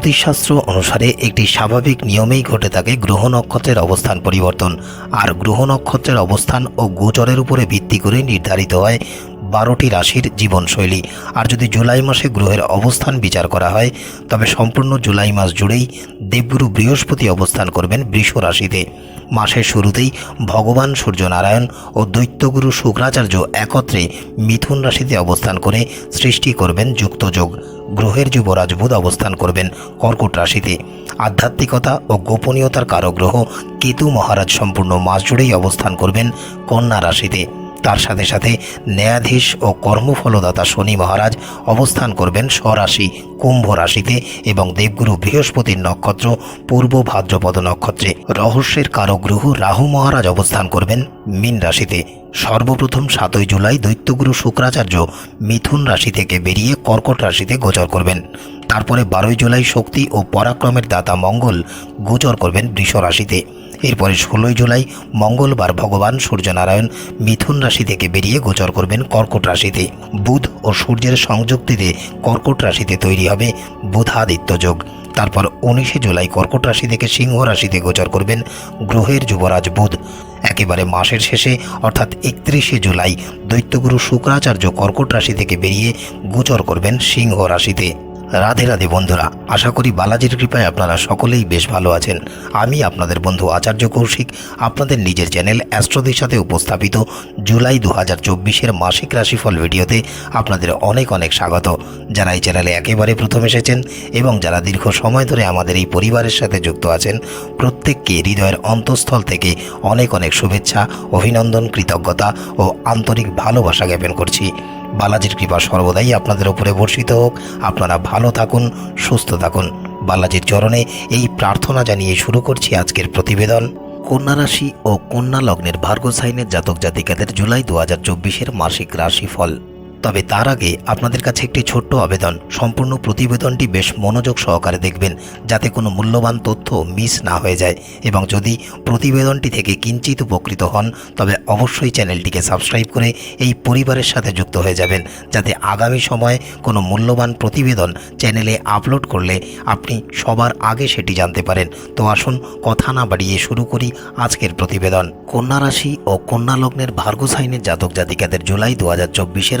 জ্যোতিষশাস্ত্র অনুসারে একটি স্বাভাবিক নিয়মেই ঘটে থাকে গ্রহ নক্ষত্রের অবস্থান পরিবর্তন। আর গ্রহ নক্ষত্রের অবস্থান ও গোচরের উপরে ভিত্তি করে নির্ধারিত হয় বারোটি রাশির জীবনশৈলী। আর যদি জুলাই মাসে গ্রহের অবস্থান বিচার করা হয়, তবে সম্পূর্ণ জুলাই মাস জুড়েই দেবগুরু বৃহস্পতি অবস্থান করবেন বৃষ রাশিতে। মাসের শুরুতেই ভগবান সূর্যনারায়ণ ও দৈত্যগুরু শুক্রাচার্য একত্রে মিথুন রাশিতে অবস্থান করে সৃষ্টি করবেন যুক্তযোগ। গ্রহের যুবরাজ বুধ অবস্থান করবেন কর্কট রাশিতে। আধ্যাত্মিকতা ও গোপনীয়তার কারগ্রহ কেতু মহারাজ সম্পূর্ণ মাস জুড়েই অবস্থান করবেন কন্যা রাশিতে। তার সাথে সাথে ন্যায়াধীশ ও কর্মফলদাতা শনি মহারাজ অবস্থান করবেন স্বরাশি কুম্ভ রাশিতে এবং দেবগুরু বৃহস্পতির নক্ষত্র পূর্ব ভাদ্রপদ নক্ষত্রে। রহস্যের কারক গ্রহ রাহু মহারাজ অবস্থান করবেন মীন রাশিতে। সর্বপ্রথম সাতই জুলাই দৈত্যগুরু শুক্রাচার্য মিথুন রাশি থেকে বেরিয়ে কর্কট রাশিতে গোচর করবেন। তারপরে বারোই জুলাই শক্তি ও পরাক্রমের দাতা মঙ্গল গোচর করবেন বৃষ রাশিতে। এরপরে ষোলোই জুলাই মঙ্গলবার ভগবান সূর্যনারায়ণ মিথুন রাশি থেকে বেরিয়ে গোচর করবেন কর্কট রাশিতে। বুধ ও সূর্যের সংযুক্তিতে কর্কট রাশিতে তৈরি হবে বুধাদিত্য যোগ। তারপর উনিশে জুলাই কর্কট রাশি থেকে সিংহ রাশিতে গোচর করবেন গ্রহের যুবরাজ বুধ। একেবারে মাসের শেষে, অর্থাৎ একত্রিশে জুলাই, দৈত্যগুরু শুক্রাচার্য কর্কট রাশি থেকে বেরিয়ে গোচর করবেন সিংহ রাশিতে। রাধে রাধে বন্ধুরা, আশা করি বালাজির কৃপায় আপনারা সকলেই বেশ ভালো আছেন। আমি আপনাদের বন্ধু আচার্য কৌশিক, আপনাদের নিজের চ্যানেল অ্যাস্ট্রোদের সাথে উপস্থাপিত জুলাই দু হাজার চব্বিশের মাসিক রাশিফল ভিডিওতে আপনাদের অনেক অনেক স্বাগত। যারা এই চ্যানেলে একেবারে প্রথম এসেছেন এবং যারা দীর্ঘ সময় ধরে আমাদের এই পরিবারের সাথে যুক্ত আছেন, প্রত্যেককে হৃদয়ের অন্তঃস্থল থেকে অনেক অনেক শুভেচ্ছা, অভিনন্দন, কৃতজ্ঞতা ও আন্তরিক ভালোবাসা জ্ঞাপন করছি। বালাজির কৃপা সর্বদাই আপনাদের উপরে বর্ষিত হোক। আপনারা ভালো থাকুন, সুস্থ থাকুন। বালাজির চরণে এই প্রার্থনা জানিয়ে শুরু করছি আজকের প্রতিবেদন। কন্যা রাশি ও কন্যা লগ্নের ভার্গ সাইনের জাতক জাতিকাদের জুলাই দু হাজার চব্বিশের মাসিক রাশিফল। তবে তার আগে আপনাদের কাছে একটি ছোট্ট আবেদন। সম্পূর্ণ প্রতিবেদনটি বেশ মনোযোগ সহকারে দেখবেন, যাতে কোনো মূল্যবান তথ্য মিস না হয়ে যায়। এবং যদি প্রতিবেদনটি থেকে কিঞ্চিত উপকৃত হন, তবে অবশ্যই চ্যানেলটিকে সাবস্ক্রাইব করে এই পরিবারের সাথে যুক্ত হয়ে যাবেন, যাতে আগামী সময়ে কোনো মূল্যবান প্রতিবেদন চ্যানেলে আপলোড করলে আপনি সবার আগে সেটি জানতে পারেন। তো আসুন, কথা না বাড়িয়ে শুরু করি আজকের প্রতিবেদন। কন্যা রাশি ও কন্যা লগ্নের ভার্গ সাইনের জাতক জাতিকাদের জুলাই দু হাজার চব্বিশের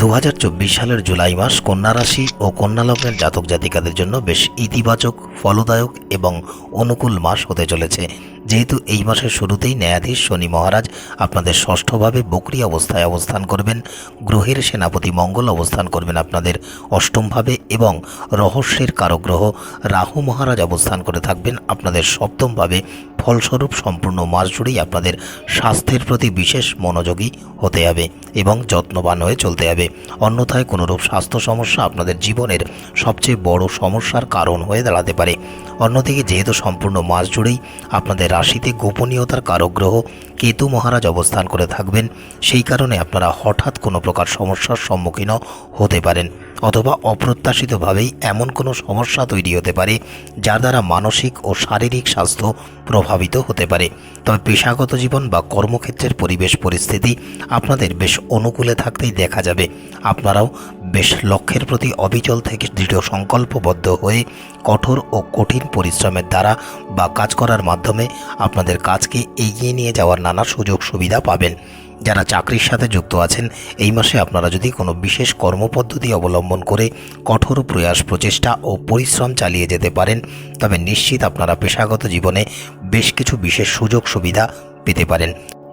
দু হাজার চব্বিশ সালের জুলাই মাস কন্যা রাশি ও কন্যা লগ্নের জাতক জাতিকাদের জন্য বেশ ইতিবাচক, ফলদায়ক এবং অনুকূল মাস হতে চলেছে। যেহেতু এই মাসের শুরুতেই ন্যায়াধীশ শনি মহারাজ আপনাদের ষষ্ঠভাবে বকরি অবস্থায় অবস্থান করবেন, গ্রহের সেনাপতি মঙ্গল অবস্থান করবেন আপনাদের অষ্টমভাবে এবং রহস্যের কারক গ্রহ রাহু মহারাজ অবস্থান করে থাকবেন আপনাদের সপ্তমভাবে। ফলস্বরূপ সম্পূর্ণ মাস জুড়েই আপনাদের স্বাস্থ্যের প্রতি বিশেষ মনোযোগী হতে হবে এবং যত্নবান হয়ে চলতে হবে। অন্যথায় কোনোরূপ স্বাস্থ্য সমস্যা আপনাদের জীবনের সবচেয়ে বড় সমস্যার কারণ হয়ে দাঁড়াতে পারে। অন্যদিকে যেহেতু সম্পূর্ণ মাস জুড়েই আপনাদের রাশিতে গোপনীয়তার কারগ্রহ কেতু মহারাজ অবস্থান করে থাকবেন। সেই কারণে আপনারা হঠাৎ কোনো প্রকার সমস্যার সম্মুখীনও হতে পারেন। অথবা অপ্রত্যাশিতভাবেই এমন কোনো সমস্যা তৈরি হতে পারে যার দ্বারা মানসিক ও শারীরিক স্বাস্থ্য প্রভাবিত হতে পারে। তবে পেশাগত জীবন বা কর্মক্ষেত্রের পরিবেশ পরিস্থিতি আপনাদের বেশ অনুকূলে থাকতেই দেখা যাবে। আপনারাও বেশ লক্ষ্যের প্রতি অবিচল থেকে দৃঢ় সংকল্পবদ্ধ হয়ে কঠোর ও কঠিন পরিশ্রমের দ্বারা বা কাজ করার মাধ্যমে আপনাদের কাজকে এগিয়ে নিয়ে যাওয়ার নানা সুযোগ সুবিধা পাবেন। যারা চাকরির সাথে যুক্ত আছেন, এই মাসে আপনারা যদি কোনো বিশেষ কর্মপদ্ধতি অবলম্বন করে কঠোর প্রয়াস, প্রচেষ্টা ও পরিশ্রম চালিয়ে যেতে পারেন, তবে নিশ্চিত আপনারা পেশাগত জীবনে বেশ কিছু বিশেষ সুযোগ সুবিধা পেতে পারেন।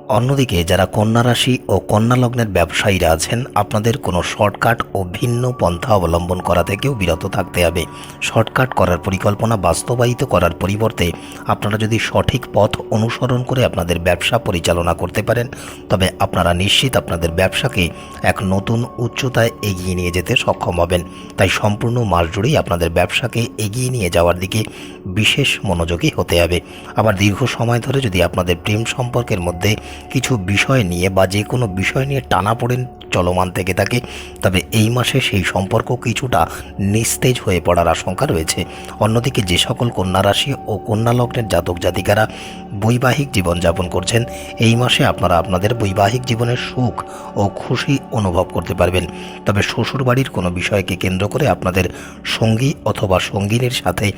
অন্যদিকে যারা কন্যা রাশি ও কন্যা লগ্নের ব্যবসায়ীরা আছেন, আপনাদের কোনো শর্টকাট ও ভিন্ন পন্থা অবলম্বন করা থেকেও বিরত থাকতে হবে। শর্টকাট করার পরিকল্পনা বাস্তবায়িত করার পরিবর্তে আপনারা যদি সঠিক পথ অনুসরণ করে আপনাদের ব্যবসা পরিচালনা করতে পারেন, তবে আপনারা নিশ্চিত আপনাদের ব্যবসাকে এক নতুন উচ্চতায় এগিয়ে নিয়ে যেতে সক্ষম হবেন। তাই সম্পূর্ণ মাস জুড়েই আপনাদের ব্যবসাকে এগিয়ে নিয়ে যাওয়ার দিকে বিশেষ মনোযোগী হতে হবে। আবার দীর্ঘ সময় ধরে যদি আপনাদের প্রেম সম্পর্কের মধ্যে কিছু বিষয় নিয়ে বা যে কোনো বিষয় নিয়ে টানাপোড়েন চলমান থেকে থাকে। তবে এই মাসে সেই সম্পর্ক কিছুটা নিস্তেজ হয়ে পড়ার আশঙ্কা রয়েছে। অন্যদিকে যে সকল কন্যা রাশি ও কন্যা লগ্নের জাতক জাতিকারা বৈবাহিক জীবনযাপন করছেন, এই মাসে আপনারা আপনাদের বৈবাহিক জীবনের সুখ ও খুশি অনুভব করতে পারবেন। তবে শ্বশুরবাড়ির কোনো বিষয়কে কেন্দ্র করে আপনাদের সঙ্গী অথবা সঙ্গিনীর সাথে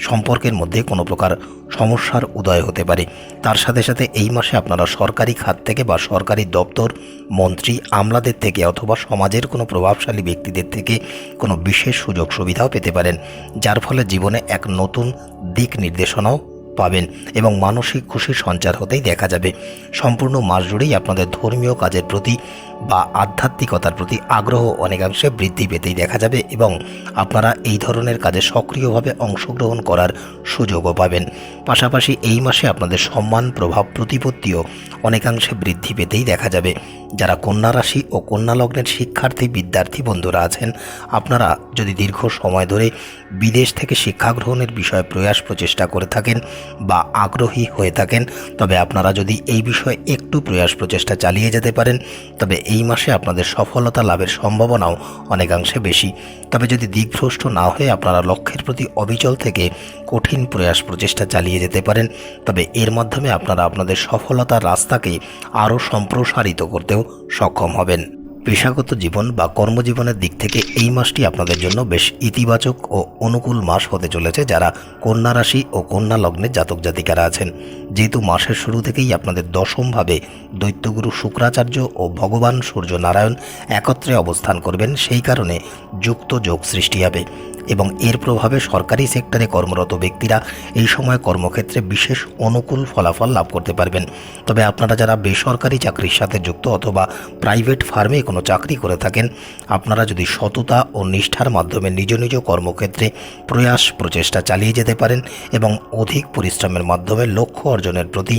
সম্পর্কের মধ্যে কোনো প্রকার সমস্যার উদয় হতে পারে। তার সাথে সাথে এই মাসে আপনারা সরকারি খাত থেকে বা সরকারি দপ্তর, মন্ত্রী, আমলাদের থেকে অথবা সমাজের কোনো প্রভাবশালী ব্যক্তিদের থেকে কোনো বিশেষ সুযোগ সুবিধাও পেতে পারেন, যার ফলে জীবনে এক নতুন দিক নির্দেশনাও পাবেন এবং মানসিক খুশির সঞ্চার হতেই দেখা যাবে। সম্পূর্ণ মাস জুড়েই আপনাদের ধর্মীয় কাজের প্রতি বা আধ্যাত্মিকতার প্রতি আগ্রহ অনেকাংশে বৃদ্ধি পেতেই দেখা যাবে এবং আপনারা এই ধরনের কাজে সক্রিয়ভাবে অংশগ্রহণ করার সুযোগও পাবেন। পাশাপাশি এই মাসে আপনাদের সম্মান, প্রভাব, প্রতিপত্তিও অনেকাংশে বৃদ্ধি পেতেই দেখা যাবে। যারা কন্যা রাশি ও কন্যা লগ্নের শিক্ষার্থী, বিদ্যার্থী বন্ধুরা আছেন, আপনারা যদি দীর্ঘ সময় ধরে বিদেশ থেকে শিক্ষা গ্রহণের বিষয়ে প্রয়াস প্রচেষ্টা করে থাকেন বা আগ্রহী হয়ে থাকেন, তবে আপনারা যদি এই বিষয়ে একটু প্রয়াস প্রচেষ্টা চালিয়ে যেতে পারেন, তবে এই মাসে আপনাদের সফলতা লাভের সম্ভাবনাও অনেকাংশে বেশি। তবে যদি দিকভ্রষ্ট না হয়ে আপনারা লক্ষ্যের প্রতি অবিচল থেকে কঠিন প্রয়াস প্রচেষ্টা চালিয়ে যেতে পারেন, তবে এর মাধ্যমে আপনারা আপনাদের সফলতার রাস্তাকে আরও সম্প্রসারিত করতেও সক্ষম হবেন। পেশাগত জীবন বা কর্মজীবনের দিক থেকে এই মাসটি আপনাদের জন্য বেশ ইতিবাচক ও অনুকূল মাস হতে চলেছে যারা কন্যা রাশি ও কন্যা লগ্নের জাতক জাতিকারা আছেন। যেহেতু মাসের শুরু থেকেই আপনাদের দশমভাবে দৈত্যগুরু শুক্রাচার্য ও ভগবান সূর্য নারায়ণ একত্রে অবস্থান করবেন, সেই কারণে যুক্ত যোগ সৃষ্টি হবে। এবং এর প্রভাবে সরকারি সেক্টরে কর্মরত ব্যক্তিরা এই সময় কর্মক্ষেত্রে বিশেষ অনুকূল ফলাফল লাভ করতে পারবেন। তবে আপনারা যারা বেসরকারি চাকরির সাথে যুক্ত অথবা প্রাইভেট ফার্মে কোনো চাকরি করে থাকেন, আপনারা যদি সততা ও নিষ্ঠার মাধ্যমে নিজ নিজ কর্মক্ষেত্রে প্রয়াস প্রচেষ্টা চালিয়ে যেতে পারেন এবং অধিক পরিশ্রমের মাধ্যমে লক্ষ্য অর্জনের প্রতি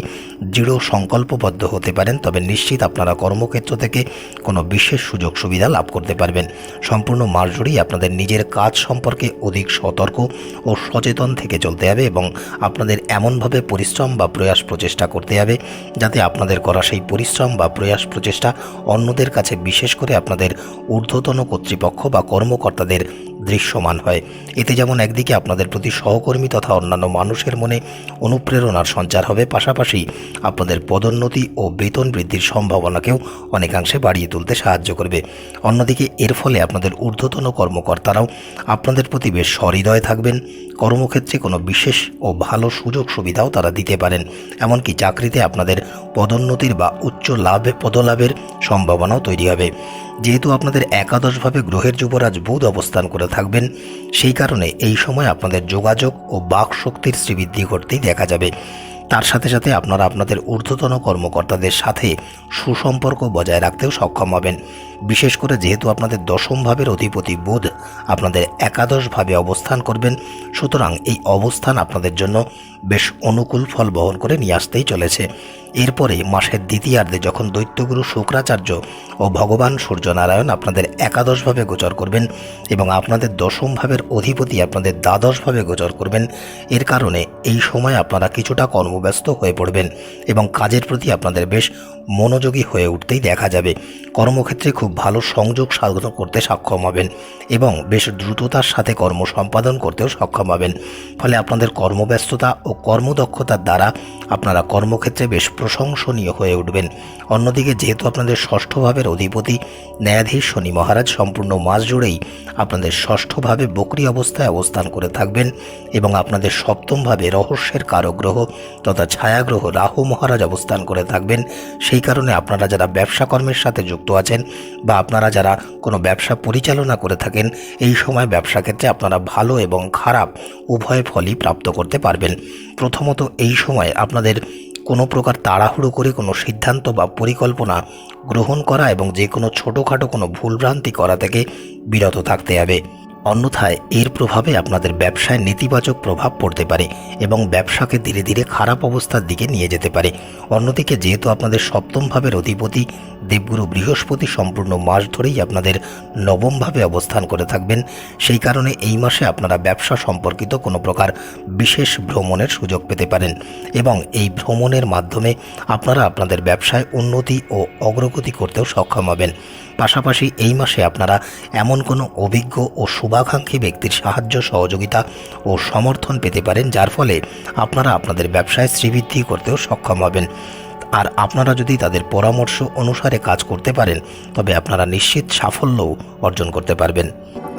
দৃঢ় সংকল্পবদ্ধ হতে পারেন, তবে নিশ্চিত আপনারা কর্মক্ষেত্র থেকে কোনো বিশেষ সুযোগ সুবিধা লাভ করতে পারবেন। সম্পূর্ণ জুড়েই আপনাদের নিজের কাজ সম্পর্কে অধিক সতর্ক ও সচেতন থেকে চলতে হবে এবং আপনাদের এমনভাবে পরিশ্রম বা প্রয়াস প্রচেষ্টা করতে হবে যাতে আপনাদের করা সেই পরিশ্রম বা প্রয়াস প্রচেষ্টা অন্যদের কাছে বিশেষ করে আপনাদের ঊর্ধ্বতন কর্তৃপক্ষ বা কর্মকর্তাদের দৃশ্যমান হয়। এতে যেমন একদিকে আপনাদের প্রতি সহকর্মী তথা অন্যান্য মানুষের মনে অনুপ্রেরণার সঞ্চার হবে, পাশাপাশি আপনাদের পদোন্নতি ও বেতন বৃদ্ধির সম্ভাবনাকেও অনেকাংশে বাড়িয়ে তুলতে সাহায্য করবে। অন্যদিকে এর ফলে আপনাদের ঊর্ধ্বতন কর্মকর্তারাও আপনাদের প্রতি বেশ সহৃদয় থাকবেন। কর্মক্ষেত্রে কোনো বিশেষ ও ভালো সুযোগ সুবিধাও তারা দিতে পারেন। এমনকি চাকরিতে আপনাদের পদোন্নতির বা উচ্চ লাভ, পদলাভের সম্ভাবনাও তৈরি হবে। যেহেতু আপনাদের একাদশভাবে গ্রহের যুবরাজ বুধ অবস্থান করে থাকবেন, সেই কারণে এই সময় আপনাদের যোগাযোগ ও বাক শক্তির শ্রীবৃদ্ধি ঘটতেই দেখা যাবে। তার সাথে সাথে আপনারা আপনাদের ঊর্ধ্বতন কর্মকর্তাদের সাথে সুসম্পর্ক বজায় রাখতেও সক্ষম হবেন। বিশেষ করে যেহেতু আপনাদের দশম ভাবের অধিপতি বুধ আপনাদের একাদশভাবে অবস্থান করবেন, সুতরাং এই অবস্থান আপনাদের জন্য বেশ অনুকূল ফল বহন করে নিয়ে আসতেই চলেছে। এরপরে মাসের দ্বিতীয়ার্ধে যখন দৈত্যগুরু শুক্রাচার্য ও ভগবান সূর্যনারায়ণ আপনাদের একাদশভাবে গোচর করবেন এবং আপনাদের দশম ভাবের অধিপতি আপনাদের দ্বাদশভাবে গোচর করবেন, এর কারণে এই সময় আপনারা কিছুটা কর্মব্যস্ত হয়ে পড়বেন এবং কাজের প্রতি আপনাদের বেশ মনোযোগী হয়ে উঠতেই দেখা যাবে। কর্মক্ষেত্রে খুব ভালো সংযোগ সাধন করতে সক্ষম হবেন এবং বেশ দ্রুততার সাথে কর্ম সম্পাদন করতেও সক্ষম হবেন। ফলে আপনাদের কর্মব্যস্ততা ও কর্মদক্ষতার দ্বারা আপনারা কর্মক্ষেত্রে বেশ প্রশংসনীয় হয়ে উঠবেন। অন্যদিকে যেহেতু আপনাদের ষষ্ঠ ভাবের অধিপতি ন্যায়াধীশ শনি মহারাজ সম্পূর্ণ মাস জুড়েই আপনাদের ষষ্ঠভাবে বকরি অবস্থায় অবস্থান করে থাকবেন এবং আপনাদের সপ্তমভাবে রহস্যের কারক গ্রহ তথা ছায়াগ্রহ রাহু মহারাজ অবস্থান করে থাকবেন। সেই কারণে আপনারা যারা ব্যবসা কর্মের সাথে যুক্ত আছেন বা আপনারা যারা কোনো ব্যবসা পরিচালনা করে থাকেন, এই সময় ব্যবসা ক্ষেত্রে আপনারা ভালো এবং খারাপ উভয় ফলই প্রাপ্ত করতে পারবেন। প্রথমত এই সময় আপনাদের কোনো প্রকার তাড়াহুড়ো করে কোনো সিদ্ধান্ত বা পরিকল্পনা গ্রহণ করা এবং যে কোনো ছোটোখাটো কোনো ভুলভ্রান্তি করা থেকে বিরত থাকতে হবে। অন্যথায় এর প্রভাবে আপনাদের ব্যবসায় নেতিবাচক প্রভাব পড়তে পারে এবং ব্যবসাকে ধীরে ধীরে খারাপ অবস্থার দিকে নিয়ে যেতে পারে। অন্যদিকে যেহেতু আপনাদের সপ্তম ভাবের অধিপতি দেবগুরু বৃহস্পতি সম্পূর্ণ মাস ধরেই আপনাদের নবমভাবে অবস্থান করে থাকবেন, সেই কারণে এই মাসে আপনারা ব্যবসা সম্পর্কিত কোনো প্রকার বিশেষ ভ্রমণের সুযোগ পেতে পারেন এবং এই ভ্রমণের মাধ্যমে আপনারা আপনাদের ব্যবসায় উন্নতি ও অগ্রগতি করতেও সক্ষম হবেন। পাশাপাশি এই মাসে আপনারা এমন কোনো অভিজ্ঞ ও শুভাকাঙ্ক্ষী ব্যক্তির সাহায্য, সহযোগিতা ও সমর্থন পেতে পারেন, যার ফলে আপনারা আপনাদের ব্যবসায় শ্রীবৃদ্ধি করতেও সক্ষম হবেন। আর আপনারা যদি তাদের পরামর্শ অনুসারে কাজ করতে পারেন, তবে আপনারা নিশ্চিত সাফল্যও অর্জন করতে পারবেন।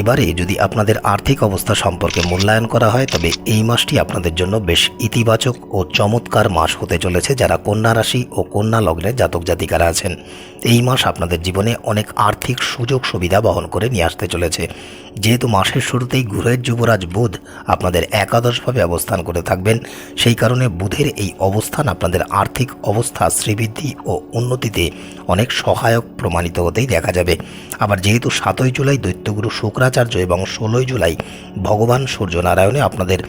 এবারে যদি আপনাদের আর্থিক অবস্থা সম্পর্কে মূল্যায়ন করা হয়, তবে এই মাসটি আপনাদের জন্য বেশ ইতিবাচক ও চমৎকার মাস হতে চলেছে যারা কন্যা রাশি ও কন্যা লগ্নের জাতক জাতিকারা আছেন। এই মাস আপনাদের জীবনে অনেক আর্থিক সুযোগ সুবিধা বহন করে নিয়ে আসতে চলেছে। যেহেতু মাসের শুরুতেই গ্রহের যুবরাজ বুধ আপনাদের একাদশভাবে অবস্থান করে থাকবেন, সেই কারণে বুধের এই অবস্থান আপনাদের আর্থিক অবস্থা, শ্রীবৃদ্ধি ও উন্নতিতে অনেক সহায়ক প্রমাণিত হতেই দেখা যাবে। আবার যেহেতু সাতই জুলাই দৈত্যগুরু শুক্রাচার্য এবং ষোলোই জুলাই ভগবান সূর্যনারায়ণে আপনাদের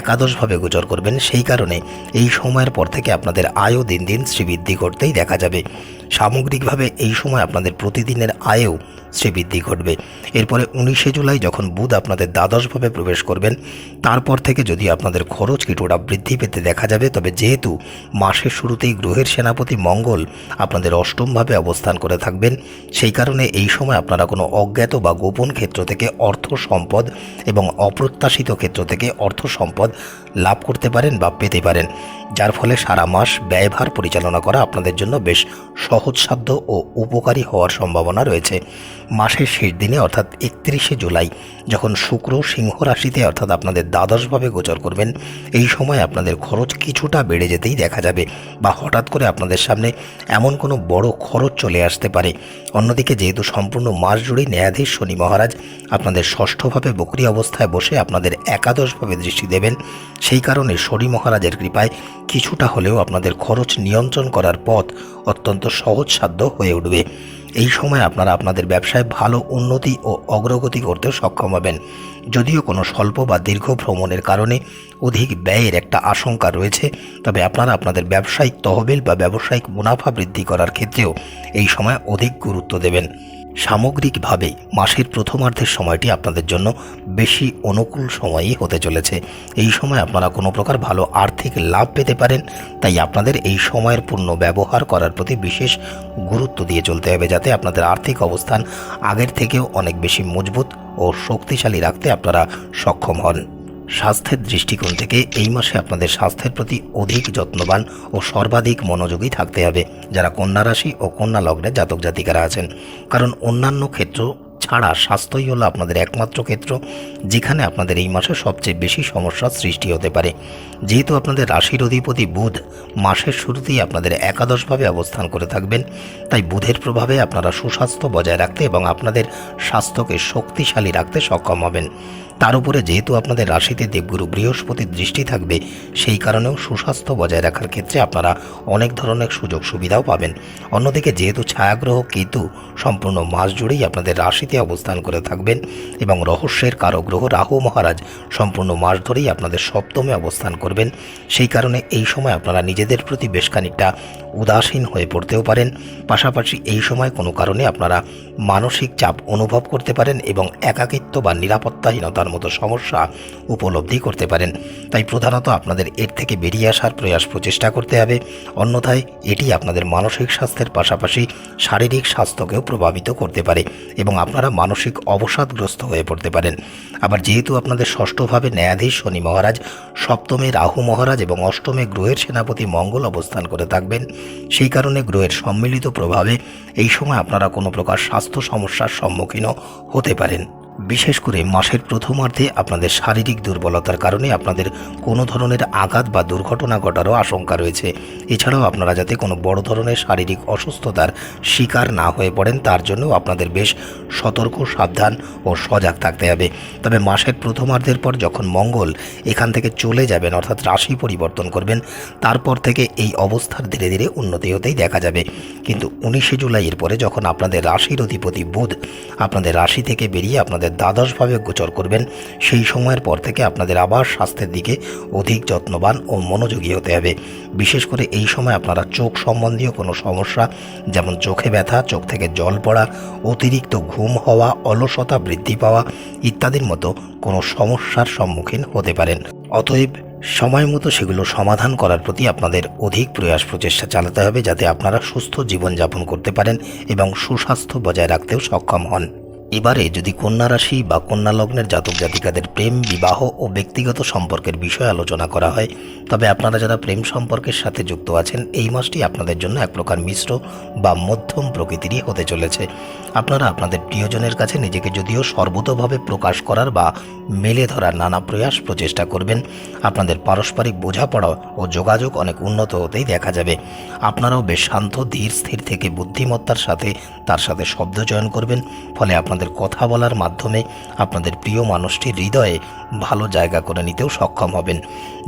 একাদশভাবে গোচর করবেন। সেই কারণে এই সময়ের পর থেকে আপনাদের আয়ও দিন দিন শ্রীবৃদ্ধি করতেই দেখা যাবে। সামগ্রিকভাবে এই সময় আপনাদের প্রতিদিনের আয়েও শ্রীবৃদ্ধি ঘটবে। এরপরে উনিশে জুলাই যখন বুধ আপনাদের দ্বাদশভাবে প্রবেশ করবেন, তারপর থেকে যদি আপনাদের খরচ কিছুটা বৃদ্ধি পেতে দেখা যাবে, তবে যেহেতু মাসের শুরুতেই গ্রহের সেনাপতি মঙ্গল আপনাদের অষ্টমভাবে অবস্থান করে থাকবেন, সেই কারণে এই সময় আপনারা কোনো অজ্ঞাত বা গোপন ক্ষেত্র থেকে অর্থ সম্পদ এবং অপ্রত্যাশিত ক্ষেত্র থেকে অর্থ সম্পদ লাভ করতে পারেন বা পেতে পারেন। যার ফলে সারা মাস ব্যয়ভার পরিচালনা করা আপনাদের জন্য বেশ সহজসাধ্য ও উপকারী হওয়ার সম্ভাবনা রয়েছে। মাসের শেষ দিনে, অর্থাৎ একত্রিশে জুলাই, যখন শুক্র সিংহ রাশিতে, অর্থাৎ আপনাদের দ্বাদশভাবে গোচর করবেন, এই সময় আপনাদের খরচ কিছুটা বেড়ে যেতেই দেখা যাবে বা হঠাৎ করে আপনাদের সামনে এমন কোনো বড় খরচ চলে আসতে পারে। অন্যদিকে যেহেতু সম্পূর্ণ মাস জুড়েই ন্যায়াধীশ শনি মহারাজ আপনাদের ষষ্ঠভাবে বকরি অবস্থায় বসে আপনাদের একাদশভাবে দৃষ্টি দেবেন, সেই কারণে শনি মহারাজের কৃপায় কিছুটা হলেও আপনাদের খরচ নিয়ন্ত্রণ করার পথ অত্যন্ত সহজসাধ্য হয়ে উঠবে। এই সময় আপনারা আপনাদের ব্যবসায় ভালো উন্নতি ও অগ্রগতি করতে সক্ষম হবেন। যদিও কোনো স্বল্প বা দীর্ঘ ভ্রমণের কারণে অধিক ব্যয়ের একটা আশঙ্কা রয়েছে, তবে আপনারা আপনাদের ব্যবসায়িক তহবিল বা ব্যবসায়িক মুনাফা বৃদ্ধি করার ক্ষেত্রেও এই সময় অধিক গুরুত্ব দেবেন। সামগ্রিকভাবে মাসের প্রথমার্ধের সময়টি আপনাদের জন্য বেশি অনুকূল সময়ই হতে চলেছে। এই সময় আপনারা কোনো প্রকার ভালো আর্থিক লাভ পেতে পারেন, তাই আপনাদের এই সময়ের পূর্ণ ব্যবহার করার প্রতি বিশেষ গুরুত্ব দিয়ে চলতে হবে, যাতে আপনাদের আর্থিক অবস্থান আগের থেকেও অনেক বেশি মজবুত ও শক্তিশালী রাখতে আপনারা সক্ষম হন। স্বাস্থ্যের দৃষ্টিকোণ থেকে এই মাসে আপনাদের স্বাস্থ্যের প্রতি অধিক যত্নবান ও সর্বাধিক মনোযোগী থাকতে হবে যারা কন্যা রাশি ও কন্যা লগ্নে জাতক জাতিকারা আছেন। কারণ অন্যান্য ক্ষেত্র ছাড়া স্বাস্থ্যই হলো আপনাদের একমাত্র ক্ষেত্র, যেখানে আপনাদের এই মাসে সবচেয়ে বেশি সমস্যার সৃষ্টি হতে পারে। যেহেতু আপনাদের রাশির অধিপতি বুধ, মাসের শুরুতেই আপনাদের একাদশভাবে অবস্থান করে থাকবেন। তাই বুধের প্রভাবে আপনারা সুস্বাস্থ্য বজায় রাখতে এবং আপনাদের স্বাস্থ্যকে শক্তিশালী রাখতে সক্ষম হবেন। তার উপরে যেহেতু আপনাদের রাশিতে দেবগুরু বৃহস্পতির দৃষ্টি থাকবে, সেই কারণেও সুস্বাস্থ্য বজায় রাখার ক্ষেত্রে আপনারা অনেক ধরনের সুযোগ সুবিধাও পাবেন। অন্যদিকে যেহেতু ছায়াগ্রহ কেতু সম্পূর্ণ মাস জুড়েই আপনাদের রাশিতে অবস্থান করে থাকবেন এবং রহস্যের কারও গ্রহ রাহু মহারাজ সম্পূর্ণ মাস ধরেই আপনাদের সপ্তমে অবস্থান করবেন, সেই কারণে এই সময় আপনারা নিজেদের প্রতি বেশ খানিকটা উদাসীন হয়ে পড়তেও পারেন। পাশাপাশি এই সময় কোনো কারণে আপনারা মানসিক চাপ অনুভব করতে পারেন এবং একাকিত্ব বা নিরাপত্তাহীনতার মতো সমস্যা উপলব্ধি করতে পারেন। তাই প্রধানত আপনাদের এর থেকে বেরিয়ে আসার প্রয়াস প্রচেষ্টা করতে হবে। অন্যথায় এটি আপনাদের মানসিক স্বাস্থ্যের পাশাপাশি শারীরিক স্বাস্থ্যকেও প্রভাবিত করতে পারে এবং আপনারা মানসিক অবসাদগ্রস্ত হয়ে পড়তে পারেন। আবার যেহেতু আপনাদের ষষ্ঠভাবে ন্যায়াধীশ শনি মহারাজ, সপ্তমে রাহু মহারাজ এবং অষ্টমে গ্রহের সেনাপতি মঙ্গল অবস্থান করে থাকবেন সেই কারণে গ্রহের সম্মিলিত প্রভাবে এই সময় আপনারা কোনো প্রকার স্বাস্থ্য সমস্যার সম্মুখীনও হতে পারেন। বিশেষ করে মাসের প্রথমার্ধে আপনাদের শারীরিক দুর্বলতার কারণে আপনাদের কোনো ধরনের আঘাত বা দুর্ঘটনা ঘটারও আশঙ্কা রয়েছে। এছাড়াও আপনারা যাতে কোনো বড় ধরনের শারীরিক অসুস্থতার শিকার না হয়ে পড়েন, তার জন্য আপনাদের বেশ সতর্ক, সাবধান ও সজাগ থাকতে হবে। তবে মাসের প্রথমার্ধের পর যখন মঙ্গল এখান থেকে চলে যাবেন, অর্থাৎ রাশি পরিবর্তন করবেন, তারপর থেকে এই অবস্থার ধীরে ধীরে উন্নতি হতেই দেখা যাবে। কিন্তু উনিশে জুলাইয়ের পরে যখন আপনাদের রাশির অধিপতি বুধ আপনাদের রাশি থেকে বেরিয়ে আপনাদের দ্বাদশভাবে গোচর করবেন। সেই সময়ের পর থেকে আপনাদের আবার স্বাস্থ্যের দিকে অধিক যত্নবান ও মনোযোগী হতে হবে। বিশেষ করে এই সময় আপনারা চোখ সম্বন্ধীয় কোনো সমস্যা, যেমন চোখে ব্যথা, চোখ থেকে জল পড়া, অতিরিক্ত ঘুম হওয়া, অলসতা বৃদ্ধি পাওয়া ইত্যাদির মতো কোনো সমস্যার সম্মুখীন হতে পারেন। অতএব সময় মতো সেগুলো সমাধান করার প্রতি আপনাদের অধিক প্রয়াস প্রচেষ্টা চালাতে হবে, যাতে আপনারা সুস্থ জীবনযাপন করতে পারেন এবং সুস্বাস্থ্য বজায় রাখতেও সক্ষম হন। এবারে যদি কন্যা রাশি বা কন্যা লগ্নের জাতক জাতিকাদের প্রেম, বিবাহ ও ব্যক্তিগত সম্পর্কের বিষয়ে আলোচনা করা হয়, তবে আপনারা যারা প্রেম সম্পর্কের সাথে যুক্ত আছেন, এই মাসটি আপনাদের জন্য এক প্রকার মিশ্র বা মধ্যম প্রকৃতিরই হতে চলেছে। আপনারা আপনাদের প্রিয়জনের কাছে নিজেকে যদিও সর্বতভাবে প্রকাশ করার বা মেলে ধরার নানা প্রয়াস প্রচেষ্টা করবেন। আপনাদের পারস্পরিক বোঝাপড়া ও যোগাযোগ অনেক উন্নত হতেই দেখা যাবে। আপনারাও বেশ শান্ত, ধীর, স্থির থেকে বুদ্ধিমত্তার সাথে তার সাথে শব্দ চয়ন করবেন, ফলে আপনাদের কথা বলার মাধ্যমে আপনাদের প্রিয় মানুষটির হৃদয়ে ভালো জায়গা করে নিতেও সক্ষম হবেন।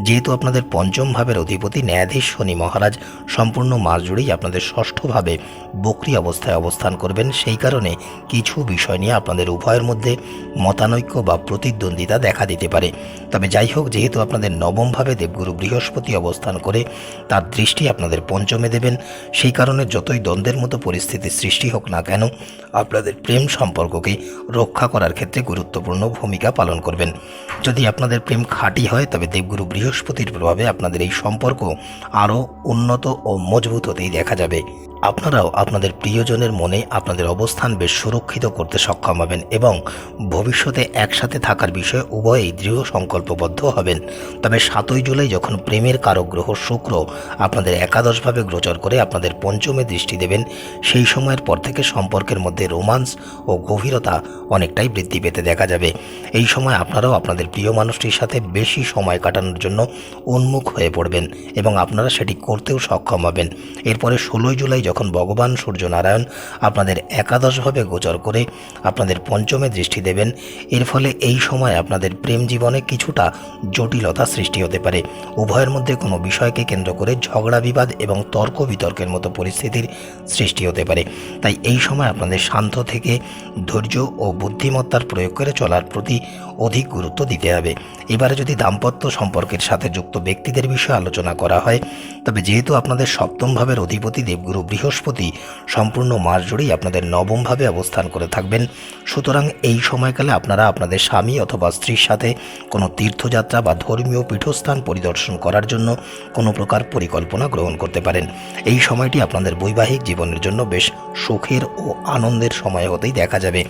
যেহেতু আপনাদের পঞ্চম ভাবের অধিপতি ন্যায়াধীশ শনি মহারাজ সম্পূর্ণ মাস জুড়েই আপনাদের ষষ্ঠভাবে বকরি অবস্থায় অবস্থান করবেন, সেই কারণে কিছু বিষয় নিয়ে আপনাদের উভয়ের মধ্যে মতানৈক্য বা প্রতিদ্বন্দ্বিতা দেখা দিতে পারে। তবে যাই হোক, যেহেতু আপনাদের নবমভাবে দেবগুরু বৃহস্পতি অবস্থান করে তার দৃষ্টি আপনাদের পঞ্চমে দেবেন, সেই কারণে যতই দ্বন্দ্বের মতো পরিস্থিতির সৃষ্টি হোক না কেন, আপনাদের প্রেম সম্পর্ককে রক্ষা করার ক্ষেত্রে গুরুত্বপূর্ণ ভূমিকা পালন করবেন। যদি আপনাদের প্রেম খাঁটি হয়, তবে দেবগুরু বৃহস্পতির প্রভাবে আপনাদের এই সম্পর্ক আরও উন্নত ও মজবুত হতেই দেখা যাবে। আপনারাও আপনাদের প্রিয়জনের মনে আপনাদের অবস্থান বেশ সুরক্ষিত করতে সক্ষম হবেন এবং ভবিষ্যতে একসাথে থাকার বিষয়ে উভয়েই দৃঢ় সংকল্পবদ্ধ হবেন। তবে সাতই জুলাই যখন প্রেমের কারক গ্রহ শুক্র আপনাদের একাদশভাবে গোচর করে আপনাদের পঞ্চমে দৃষ্টি দেবেন, সেই সময়ের পর থেকে সম্পর্কের মধ্যে রোমান্স ও গভীরতা অনেকটাই বৃদ্ধি পেতে দেখা যাবে। এই সময় আপনারাও আপনাদের প্রিয় মানুষটির সাথে বেশি সময় কাটানোর জন্য উন্মুখ হয়ে পড়বেন এবং আপনারা সেটি করতেও সক্ষম হবেন। এরপরে ষোলোই জুলাই যখন ভগবান সূর্যনারায়ণ আপনাদের একাদশভাবে গোচর করে আপনাদের পঞ্চমে দৃষ্টি দেবেন, এর ফলে এই সময় আপনাদের প্রেম জীবনে কিছুটা জটিলতা সৃষ্টি হতে পারে। উভয়ের মধ্যে কোনো বিষয়কে কেন্দ্র করে ঝগড়া বিবাদ এবং তর্ক বিতর্কের মতো পরিস্থিতির সৃষ্টি হতে পারে। তাই এই সময় আপনাদের শান্ত থেকে ধৈর্য ও বুদ্ধিমত্তার প্রয়োগ করে চলার প্রতি অধিক গুরুত্ব দিতে হবে। এবারে যদি দাম্পত্য সম্পর্কের সাথে যুক্ত ব্যক্তিদের বিষয়ে আলোচনা করা হয়, তবে যেহেতু আপনাদের সপ্তম ভাবের অধিপতি দেবগুরু বৃহস্পতি সম্পূর্ণ মাস জুড়েই আপনাদের নবমভাবে অবস্থান করে থাকবেন। সুতরাং এই সময়কালে আপনারা আপনাদের স্বামী অথবা স্ত্রীর সাথে কোনো তীর্থযাত্রা বা ধর্মীয় পীঠস্থান পরিদর্শন করার জন্য কোনো প্রকার পরিকল্পনা গ্রহণ করতে পারেন। এই সময়টি আপনাদের বৈবাহিক জীবনের জন্য বেশ সুখের ও আনন্দের সময় হতেই দেখা যাবে।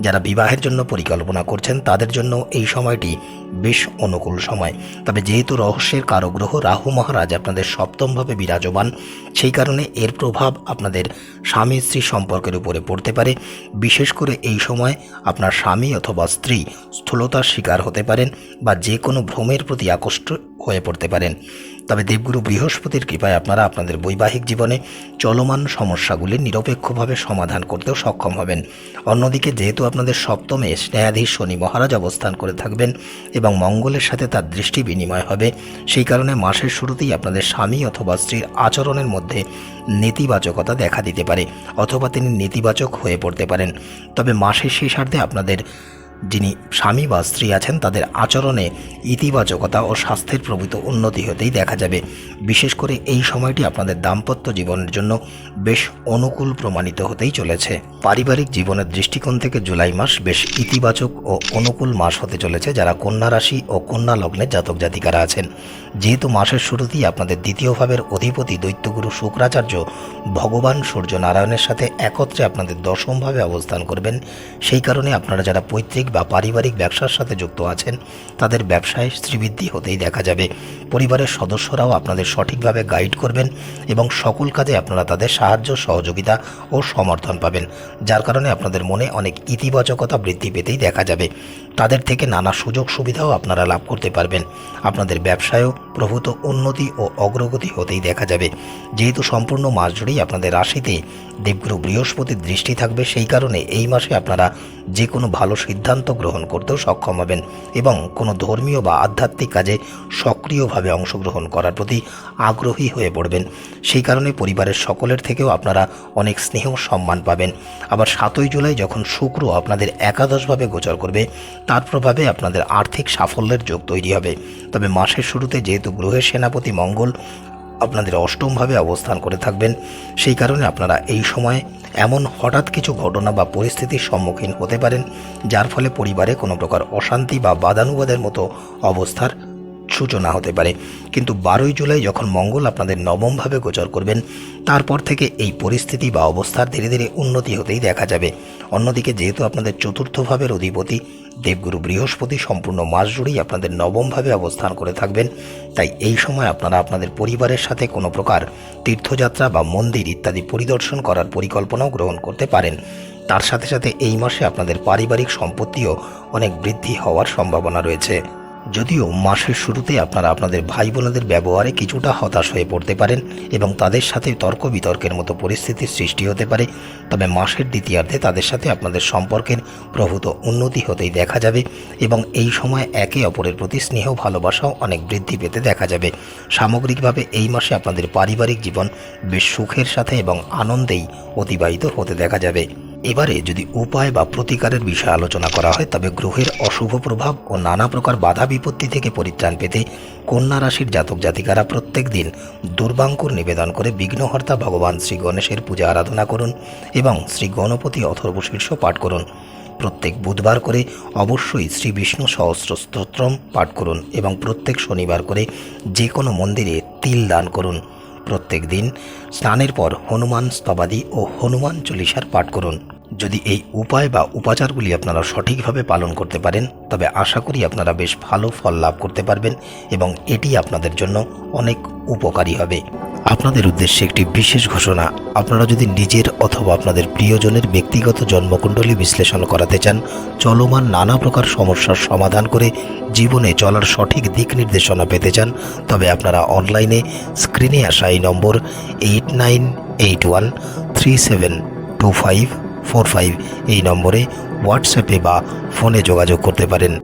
যারা বিবাহের জন্য পরিকল্পনা করছেন, তাদের জন্য এই সময়টি বেশ অনুকূল সময়। তবে যেহেতু রহস্যের কারগ্রহ, রাহু মহারাজ আপনাদের সপ্তমভাবে বিরাজমান, সেই কারণে এর প্রভাব আপনাদের স্বামী স্ত্রী সম্পর্কের উপরে পড়তে পারে। বিশেষ করে এই সময় আপনার স্বামী অথবা স্ত্রী স্থূলতার শিকার হতে পারেন বা যে কোনো ভ্রমের প্রতি আকৃষ্ট হয়ে পড়তে পারেন। তবে দেবগুরু বৃহস্পতির কৃপায় আপনারা আপনাদের বৈবাহিক জীবনে চলমান সমস্যাগুলি নিরপেক্ষভাবে সমাধান করতেও সক্ষম হবেন। অন্যদিকে যেহেতু আপনাদের সপ্তমে স্নেহাধীশ শনি মহারাজ অবস্থান করে থাকবেন এবং মঙ্গলের সাথে তার দৃষ্টি বিনিময় হবে, সেই কারণে মাসের শুরুতেই আপনাদের স্বামী অথবা স্ত্রীর আচরণের মধ্যে নেতিবাচকতা দেখা দিতে পারে, অথবা তিনি নেতিবাচক হয়ে পড়তে পারেন। তবে মাসের শেষার্ধে আপনাদের যিনি স্বামী বা স্ত্রী আছেন, তাদের আচরণে ইতিবাচকতা ও স্বাস্থ্যের প্রভূত উন্নতি হতেই দেখা যাবে। বিশেষ করে এই সময়টি আপনাদের দাম্পত্য জীবনের জন্য বেশ অনুকূল প্রমাণিত হতেই চলেছে। পারিবারিক জীবনের দৃষ্টিকোণ থেকে জুলাই মাস বেশ ইতিবাচক ও অনুকূল মাস হতে চলেছে, যারা কন্যা রাশি ও কন্যা লগ্নের জাতক জাতিকারা আছেন। যেহেতু মাসের শুরুতেই আপনাদের দ্বিতীয় ভাবের অধিপতি দৈত্যগুরু শুক্রাচার্য ভগবান সূর্য নারায়ণের সাথে একত্রে আপনাদের দশমভাবে অবস্থান করবেন, সেই কারণে আপনারা যারা পৈতৃক বা পারিবারিক ব্যবসার সাথে যুক্ত আছেন, তাদের ব্যবসায় শ্রীবৃদ্ধি হতেই দেখা যাবে। পরিবারের সদস্যরাও আপনাদের সঠিকভাবে গাইড করবেন এবং সকল কাজে আপনারা তাদের সাহায্য, সহযোগিতা ও সমর্থন পাবেন, যার কারণে আপনাদের মনে অনেক ইতিবাচকতা বৃদ্ধি পেতেই দেখা যাবে। তাদের থেকে নানা সুযোগ সুবিধাও আপনারা লাভ করতে পারবেন। আপনাদের ব্যবসায়ও প্রভূত উন্নতি ও অগ্রগতি হতেই দেখা যাবে। যেহেতু সম্পূর্ণ মাস জুড়েই আপনাদের রাশিতে দেবগুরু বৃহস্পতির দৃষ্টি থাকবে, সেই কারণে এই মাসে আপনারা যে কোনো ভালো সিদ্ধান্ত গ্রহণ করতেও সক্ষম হবেন এবং কোনো ধর্মীয় বা আধ্যাত্মিক কাজে সক্রিয়ভাবে অংশগ্রহণ করার প্রতি আগ্রহী হয়ে পড়বেন। সেই কারণে পরিবারের সকলের থেকেও আপনারা অনেক স্নেহ সম্মান পাবেন। আবার সাতই জুলাই যখন শুক্র আপনাদের একাদশভাবে গোচর করবে, তার প্রভাবে আপনাদের আর্থিক সাফল্যের যোগ তৈরি হবে। তবে মাসের শুরুতে যেহেতু গ্রহের সেনাপতি মঙ্গল আপনাদের অষ্টমভাবে অবস্থান করে থাকবেন। সেই কারণে আপনারা এই সময়ে এমন হঠাৎ কিছু ঘটনা বা পরিস্থিতির সম্মুখীন হতে পারেন, যার ফলে পরিবারে কোনো প্রকার অশান্তি বা বাদানুবাদের মতো অবস্থার সূচনা হতে পারে। কিন্তু বারোই জুলাই যখন মঙ্গল আপনাদের নবমভাবে গোচর করবেন, তারপর থেকে এই পরিস্থিতি বা অবস্থার ধীরে ধীরে উন্নতি হতেই দেখা যাবে। অন্যদিকে যেহেতু আপনাদের চতুর্থ ভাবের অধিপতি দেবগুরু বৃহস্পতি সম্পূর্ণ মাস জুড়েই আপনাদের নবমভাবে অবস্থান করে থাকবেন, তাই এই সময় আপনারা আপনাদের পরিবারের সাথে কোনো প্রকার তীর্থযাত্রা বা মন্দির ইত্যাদি পরিদর্শন করার পরিকল্পনাও গ্রহণ করতে পারেন। তার সাথে সাথে এই মাসে আপনাদের পারিবারিক সম্পত্তিও অনেক বৃদ্ধি হওয়ার সম্ভাবনা রয়েছে। যদিও মাসের শুরুতে আপনারা আপনাদের ভাই বোনেদের ব্যবহারে কিছুটা হতাশ হয়ে পড়তে পারেন এবং তাদের সাথে তর্ক বিতর্কের মতো পরিস্থিতির সৃষ্টি হতে পারে, তবে মাসের দ্বিতীয়ার্ধে তাদের সাথে আপনাদের সম্পর্কের প্রভূত উন্নতি হতেই দেখা যাবে এবং এই সময় একে অপরের প্রতি স্নেহ, ভালোবাসাও অনেক বৃদ্ধি পেতে দেখা যাবে। সামগ্রিকভাবে এই মাসে আপনাদের পারিবারিক জীবন বেশ সুখের সাথে এবং আনন্দেই অতিবাহিত হতে দেখা যাবে। এবারে যদি উপায় বা প্রতিকারের বিষয়ে আলোচনা করা হয়, তবে গ্রহের অশুভ প্রভাব ও নানা প্রকার বাধা বিপত্তি থেকে পরিত্রাণ পেতে কন্যা রাশির জাতক জাতিকারা প্রত্যেক দিন দুর্বাঙ্কুর নিবেদন করে বিঘ্নহর্তা ভগবান শ্রী গণেশের পূজা আরাধনা করুন এবং শ্রী গণপতি অথর্ব শীর্ষ পাঠ করুন। প্রত্যেক বুধবার করে অবশ্যই শ্রী বিষ্ণু সহস্র স্তোত্রম পাঠ করুন এবং প্রত্যেক শনিবার করে যে কোনো মন্দিরে তিল দান করুন। প্রত্যেক দিন স্নানের পর হনুমান স্তবাদি ও হনুমান চল্লিশার পাঠ করুন। যদি এই উপায় বা উপাচারগুলি আপনারা সঠিকভাবে পালন করতে পারেন, তবে আশা করি আপনারা বেশ ভালো ফল লাভ করতে পারবেন এবং এটি আপনাদের জন্য অনেক উপকারী হবে। আপনাদের উদ্দেশ্যে একটি বিশেষ ঘোষণা, আপনারা যদি নিজের অথবা আপনাদের প্রিয়জনের ব্যক্তিগত জন্মকুণ্ডলী বিশ্লেষণ করাতে চান, চলমান নানা প্রকার সমস্যার সমাধান করে জীবনে চলার সঠিক দিক নির্দেশনা পেতে চান, তবে আপনারা অনলাইনে স্ক্রিনে আসা এই number eight nine eight one three seven two five four five এই নম্বরে হোয়াটসঅ্যাপে বা ফোনে যোগাযোগ করতে পারেন।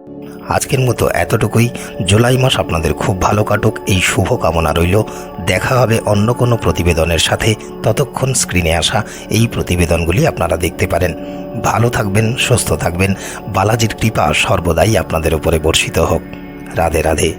আজকের মতো এতটুকুই। জুলাই মাস আপনাদের খুব ভালো কাটুক। এই শুভ কামনা রইল। দেখা হবে অন্য কোনো প্রতিবেদনের সাথে। ততক্ষণ স্ক্রিনে আসা এই প্রতিবেদনগুলি আপনারা দেখতে পারেন। ভালো থাকবেন, সুস্থ থাকবেন। বালাজির কৃপা সর্বদাই আপনাদের উপরে বর্ষিত হোক। রাধে রাধে।